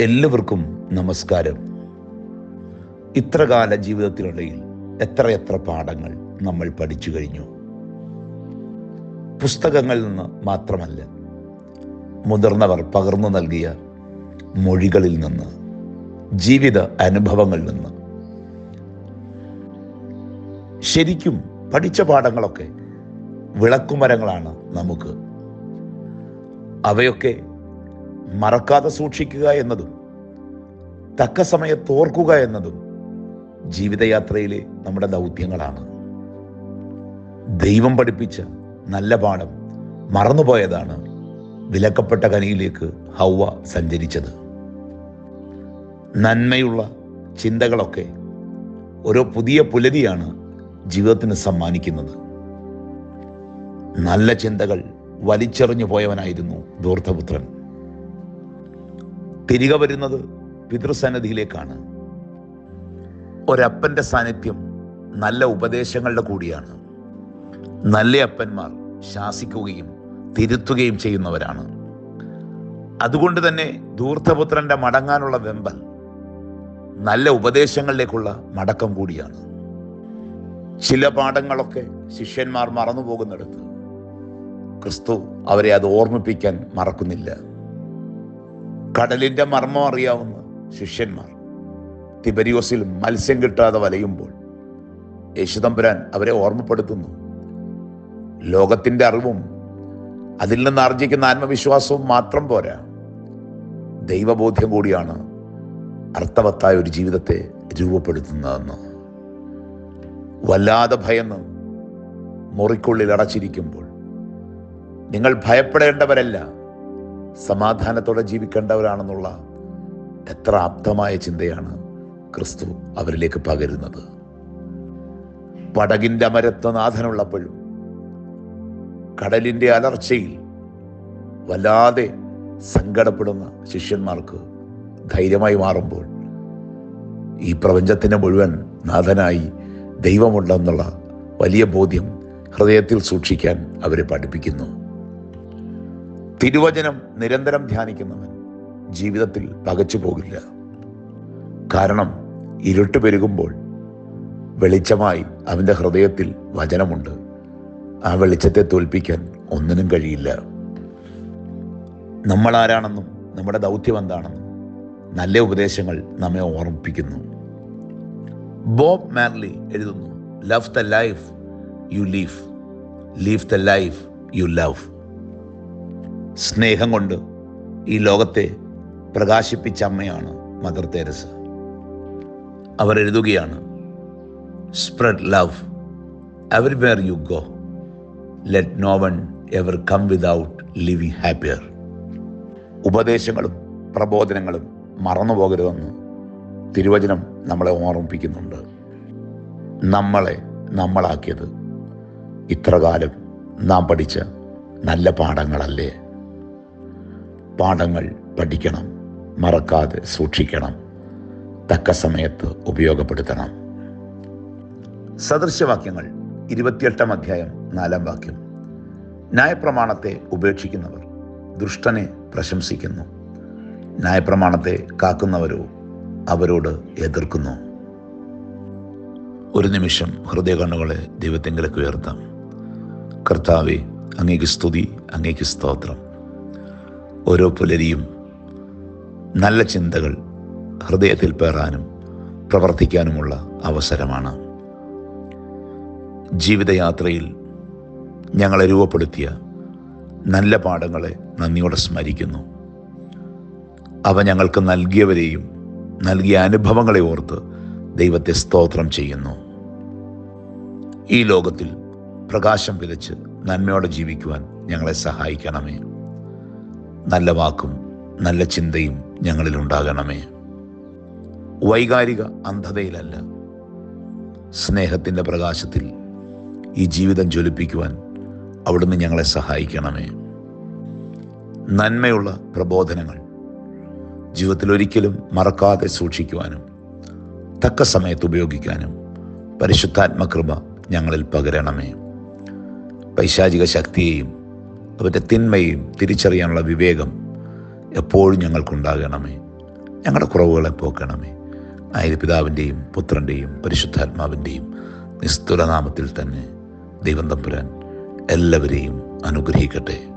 എല്ലാവർക്കും നമസ്കാരം. ഇത്രകാല ജീവിതത്തിനിടയിൽ എത്രയെത്ര പാഠങ്ങൾ നമ്മൾ പഠിച്ചു കഴിഞ്ഞു. പുസ്തകങ്ങളിൽ നിന്ന് മാത്രമല്ല മുതിർന്നവർ പകർന്നു നൽകിയ മൊഴികളിൽ നിന്ന് ജീവിത അനുഭവങ്ങളിൽ നിന്ന് ശരിക്കും പഠിച്ച പാഠങ്ങളൊക്കെ വിളക്കുമരങ്ങളാണ് നമുക്ക്. അവയൊക്കെ മറക്കാതെ സൂക്ഷിക്കുക എന്നതും തക്ക സമയത്ത് ഓർക്കുക എന്നതും ജീവിതയാത്രയിലെ നമ്മുടെ ദൗത്യങ്ങളാണ്. ദൈവം പഠിപ്പിച്ച നല്ല പാഠം മറന്നുപോയതാണ് വിലക്കപ്പെട്ട കനിയിലേക്ക് ഹൗവ സഞ്ചരിച്ചത്. നന്മയുള്ള ചിന്തകളൊക്കെ ഓരോ പുതിയ പുലരിയാണ് ജീവിതത്തിന് സമ്മാനിക്കുന്നത്. നല്ല ചിന്തകൾ വലിച്ചെറിഞ്ഞു പോയവനായിരുന്നു ധൂർത്തപുത്രൻ. തിരികെ വരുന്നത് പിതൃസന്നിധിയിലേക്കാണ്. ഒരപ്പന്റെ സാന്നിധ്യം നല്ല ഉപദേശങ്ങളുടെ കൂടിയാണ്. നല്ല അപ്പന്മാർ ശാസിക്കുകയും തിരുത്തുകയും ചെയ്യുന്നവരാണ്. അതുകൊണ്ട് തന്നെ ധൂർത്തപുത്രന്റെ മടങ്ങാനുള്ള വെമ്പൽ നല്ല ഉപദേശങ്ങളിലേക്കുള്ള മടക്കം കൂടിയാണ്. ചില പാഠങ്ങളൊക്കെ ശിഷ്യന്മാർ മറന്നു പോകുന്നിടത്ത് ക്രിസ്തു അവരെ അത് ഓർമ്മിപ്പിക്കാൻ മറക്കുന്നില്ല. കടലിന്റെ മർമ്മം അറിയാവുന്ന ശിഷ്യന്മാർ തിബരിയോസിൽ മത്സ്യം കിട്ടാതെ വലയുമ്പോൾ യേശുതമ്പുരാൻ അവരെ ഓർമ്മപ്പെടുത്തുന്നു. ലോകത്തിന്റെ അറിവും അതിൽ നിന്ന് ആർജിക്കുന്ന ആത്മവിശ്വാസവും മാത്രം പോരാ. ദൈവബോധ്യം കൂടിയാണ് അർത്ഥവത്തായ ഒരു ജീവിതത്തെ രൂപപ്പെടുത്തുന്നതെന്ന്. വല്ലാതെ ഭയന്ന് മുറിക്കുള്ളിൽ അടച്ചിരിക്കുമ്പോൾ നിങ്ങൾ ഭയപ്പെടേണ്ടവരല്ല. സമാധാനത്തോടെ ജീവിക്കേണ്ടവരാണെന്നുള്ള എത്ര ആപ്തമായ ചിന്തയാണ് ക്രിസ്തു അവരിലേക്ക് പകരുന്നത്. പടകിന്റെ അമരത്വ നാഥനുള്ളപ്പോഴും കടലിന്റെ അലർച്ചയിൽ വല്ലാതെ സങ്കടപ്പെടുന്ന ശിഷ്യന്മാർക്ക് ധൈര്യമായി മാറുമ്പോൾ ഈ പ്രപഞ്ചത്തിന് മുഴുവൻ നാഥനായി ദൈവമുണ്ടെന്നുള്ള വലിയ ബോധ്യം ഹൃദയത്തിൽ സൂക്ഷിക്കാൻ അവരെ പഠിപ്പിക്കുന്നു. തിരുവചനം നിരന്തരം ധ്യാനിക്കുന്നവൻ ജീവിതത്തിൽ പകച്ചു പോകില്ല. കാരണം ഇരുട്ട് പെരുകുമ്പോൾ വെളിച്ചമായി അവന്റെ ഹൃദയത്തിൽ വചനമുണ്ട്. ആ വെളിച്ചത്തെ തോൽപ്പിക്കാൻ ഒന്നിനും കഴിയില്ല. നമ്മൾ ആരാണെന്നും നമ്മുടെ ദൗത്യം എന്താണെന്നും നല്ല ഉപദേശങ്ങൾ നമ്മെ ഓർമ്മിപ്പിക്കുന്നു. ബോബ് മാർലി എഴുതുന്നു love the life you live live the life you love സ്നേഹം കൊണ്ട് ഈ ലോകത്തെ പ്രകാശിപ്പിച്ച അമ്മയാണ് മദർ തെരസ. അവർ എഴുതുകയാണ് spread love everywhere you go let no one ever come without living happier ഉപദേശങ്ങളും പ്രബോധനങ്ങളും മറന്നു പോകരുതെന്ന് തിരുവചനം നമ്മളെ ഓർമ്മിപ്പിക്കുന്നുണ്ട്. നമ്മളെ നമ്മളാക്കിയത് ഇത്രകാലം നാം പഠിച്ച നല്ല പാഠങ്ങളല്ലേ? പാഠങ്ങൾ പഠിക്കണം മറക്കാതെ സൂക്ഷിക്കണം തക്ക സമയത്ത് ഉപയോഗപ്പെടുത്തണം. സദൃശ്യവാക്യങ്ങൾ ഇരുപത്തിയെട്ടാം അധ്യായം നാലാം വാക്യം. ന്യായപ്രമാണത്തെ ഉപേക്ഷിക്കുന്നവർ ദുഷ്ടനെ പ്രശംസിക്കുന്നു. ന്യായപ്രമാണത്തെ കാക്കുന്നവരോ അവരോട് എതിർക്കുന്നു. ഒരു നിമിഷം ഹൃദയ കണ്ണുകളെ ദൈവത്തെങ്കിലേക്ക് ഉയർത്താം. കർത്താവെ അങ്ങേക്ക് സ്തുതി അങ്ങേക്ക് സ്തോത്രം. ഓരോ പുലരിയും നല്ല ചിന്തകൾ ഹൃദയത്തിൽ പേറാനും പ്രവർത്തിക്കാനുമുള്ള അവസരമാണ്. ജീവിതയാത്രയിൽ ഞങ്ങളെ രൂപപ്പെടുത്തിയ നല്ല പാഠങ്ങളെ നന്ദിയോടെ സ്മരിക്കുന്നു. അവ ഞങ്ങൾക്ക് നൽകിയവരെയും നൽകിയ അനുഭവങ്ങളെ ഓർത്ത് ദൈവത്തെ സ്തോത്രം ചെയ്യുന്നു. ഈ ലോകത്തിൽ പ്രകാശം വിതച്ച് നന്മയോടെ ജീവിക്കുവാൻ ഞങ്ങളെ സഹായിക്കണമേ. നല്ല വാക്കും നല്ല ചിന്തയും ഞങ്ങളിൽ ഉണ്ടാകണമേ. വൈകാരിക അന്ധതയിലല്ല. സ്നേഹത്തിന്റെ പ്രകാശത്തിൽ ഈ ജീവിതം ജ്വലിപ്പിക്കുവാൻ അവിടുന്ന് ഞങ്ങളെ സഹായിക്കണമേ. നന്മയുള്ള പ്രബോധനങ്ങൾ ജീവിതത്തിൽ ഒരിക്കലും മറക്കാതെ സൂക്ഷിക്കുവാനും തക്ക സമയത്ത് ഉപയോഗിക്കാനും പരിശുദ്ധാത്മകൃപ ഞങ്ങളിൽ പകരണമേ. പൈശാചിക ശക്തിയെയും അവന്റെ തിന്മയും തിരിച്ചറിയാനുള്ള വിവേകം എപ്പോഴും ഞങ്ങൾക്കുണ്ടാകണമേ. ഞങ്ങളുടെ കുറവുകളെ പോക്കണമേ. ആയത് പിതാവിന്റെയും പുത്രന്റെയും പരിശുദ്ധാത്മാവിന്റെയും നിസ്തുലനാമത്തിൽ തന്നെ ദൈവം എല്ലാവരെയും അനുഗ്രഹിക്കട്ടെ.